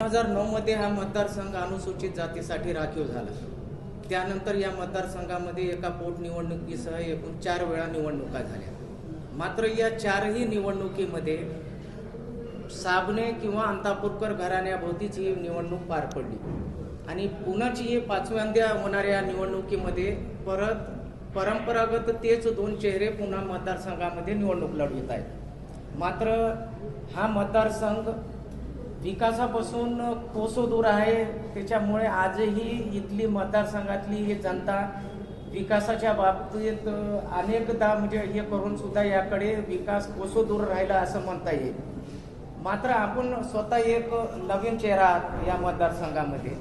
दोन हजार नऊ मध्ये हा मतदारसंघ अनुसूचित जातीसाठी राखीव झाला. त्यानंतर या मतदारसंघामध्ये एका पोटनिवडणुकीसह एकूण चार वेळा निवडणुका झाल्या. मात्र या चारही निवडणुकीमध्ये साबणे किंवा अंतापूरकर घराण्याभोवतीच ही निवडणूक पार पडली. आणि पुण्याची ही पाचव्यांद्या होणाऱ्या निवडणुकीमध्ये परत परंपरागत तेच दोन चेहरे पुन्हा मतदारसंघामध्ये निवडणूक लढवित आहेत. मात्र हा मतदारसंघ विकासापासून कोसो दूर आहे. त्याच्यामुळे आजही इथली मतदारसंघातली ही जनता विकासाच्या बाबतीत अनेकदा म्हणजे हे करून सुद्धा याकडे विकास कोसो दूर राहिला असं म्हणता येईल. मात्र आपण स्वतः एक नवीन चेहरा आहात या मतदारसंघामध्ये.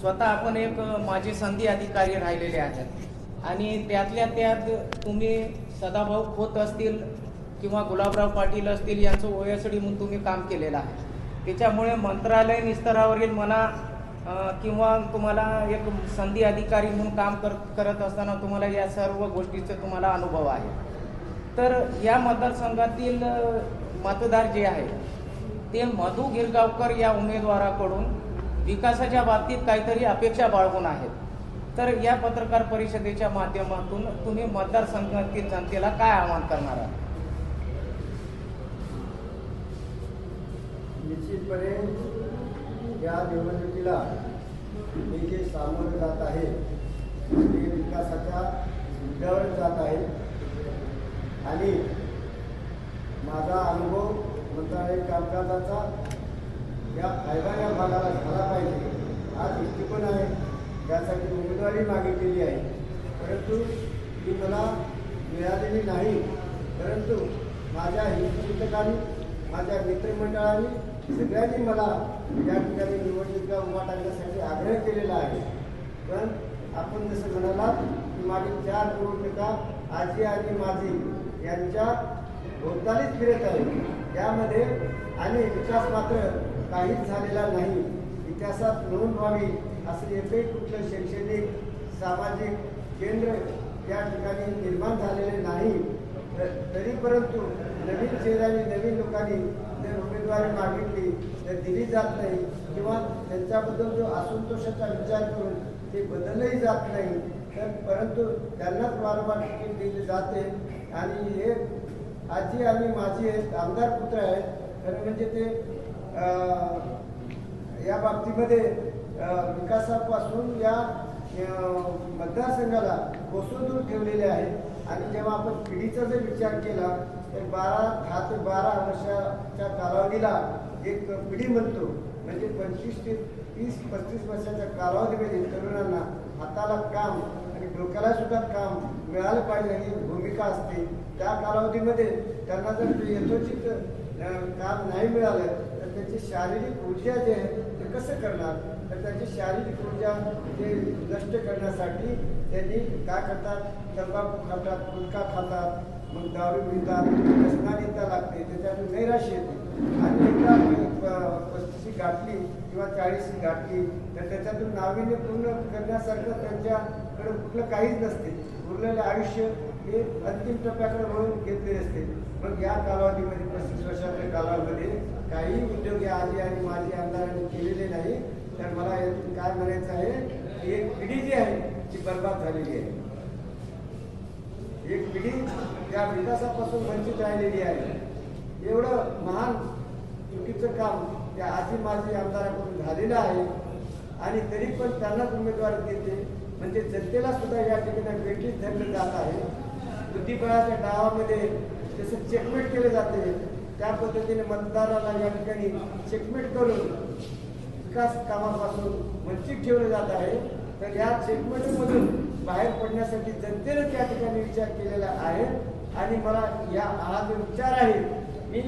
स्वतः आपण एक माजी संधी अधिकारी राहिलेले आहेत. आणि त्यातल्या त्यात तुम्ही सदाभाऊ खोत असतील किंवा गुलाबराव पाटील असतील यांचं ओएसडी म्हणून तुम्ही काम केलेलं आहे. त्याच्यामुळे मंत्रालय स्तरावरील म्हणा किंवा तुम्हाला एक संधी अधिकारी म्हणून काम कर करत असताना तुम्हाला या सर्व गोष्टीचा तुम्हाला अनुभव आहे. तर या मतदारसंघातील मतदार जे आहे ते मधु गिरगावकर या उमेदवाराकडून विकासाच्या बाबतीत काहीतरी अपेक्षा बाळगून आहेत. तर या पत्रकार परिषदेच्या माध्यमातून तुम्ही मतदारसंघातील जनतेला काय आवाहन करणार आहात? निश्चितपणे या निवडणुकीला मी जे सामोरं जात आहे ते विकासाच्या मुद्द्यावर जात आहे. आणि माझा अनुभव मंत्रालय कामकाजाचा या फायदा या भागाला झाला पाहिजे हा दृष्टिकोन आहे. त्यासाठी उमेदवारी मागितलेली आहे. परंतु ती मला मिळालेली नाही. परंतु माझ्या हितचिंतकांनी माझ्या मित्रमंडळांनी सगळ्यांनी मला या ठिकाणी निवडणुका उभा टाकण्यासाठी आग्रह केलेला आहे. पण आपण जसं म्हणालात की मागील चार निवडणुका आजी आणि माझी यांच्या भोवतालीच फिरत आहे यामध्ये आणि विकास मात्र काहीच झालेला नाही. इतिहासात नोंद व्हावी असं एकही कुठलं शैक्षणिक सामाजिक केंद्र या ठिकाणी निर्माण झालेले नाही. तर- तरी परंतु नवीन चेहऱ्याने नवीन लोकांनी जर उमेदवारी मागितली तर दिली जात नाही. किंवा त्यांच्याबद्दल जो असंतोषाचा विचार करून ते बदललंही जात नाही. तर परंतु त्यांनाच वारंवार तिकीट दिली जाते. आणि हे आजी आणि माझी आहेत आमदार पुत्र आहेत. खरं म्हणजे ते या बाबतीमध्ये विकासापासून या मतदारसंघाला मतदारसंघाला दूर ठेवलेले आहेत. आणि जेव्हा आपण पिढीचा जर विचार केला तर बारा दहा ते बारा वर्षाच्या कालावधीला एक पिढी म्हणतो. म्हणजे पंचवीस ते तीस पस्तीस वर्षाच्या कालावधीमध्ये तरुणांना हाताला काम आणि डोक्याला सुद्धा काम मिळालं पाहिजे ही भूमिका असते. त्या कालावधीमध्ये त्यांना जर ते यथोचित काम नाही मिळालं तर त्याची शारीरिक ऊर्जा जे आहे ते कसं करणार? तर त्याची शारीरिक ऊर्जा ते नष्ट करण्यासाठी त्यांनी काय करतात? तंबाखू खातात गुटखा खातात मग दारू पितात व्यसनानीता लागते त्याच्यातून नैराश्य येते. आणि एकदा पस्तीशी गाठली किंवा चाळीसी गाठली तर त्याच्यातून नाविन्य पूर्ण करण्यासारखं त्यांच्याकडे कुठलं काहीच नसते. उरलेलं आयुष्य हे अंतिम टप्प्याकडे वळून घेतले असते. मग या कालावधीमध्ये पस्तीस वर्षाच्या कालावधीमध्ये काही उद्योग आजी आणि माझी आमदारांनी केलेले नाही. तर मला यातून काय म्हणायचं आहे की एक पिढी जी आहे ती बर्बाद झालेली आहे. एक पिढी त्या विकासापासून वंचित राहिलेली आहे. एवढं महान चुकीचं काम त्या आजी माजी आमदाराकडून झालेलं आहे. आणि तरी पण त्यांनाच उमेदवार देते. म्हणजे जनतेला सुद्धा या ठिकाणी वेगळीच धरलं जात आहे. बुद्धिबळाच्या डावामध्ये जसं चेकमेट केले जाते त्या पद्धतीने मतदाराला या ठिकाणी चेकमेट करून विकास कामापासून वंचित ठेवलं जात आहे. तर या चेकमेटमधून बाहेर पडण्यासाठी जनतेनं त्या ठिकाणी विचार केलेला आहे. आणि मला या हा जो विचार आहे मी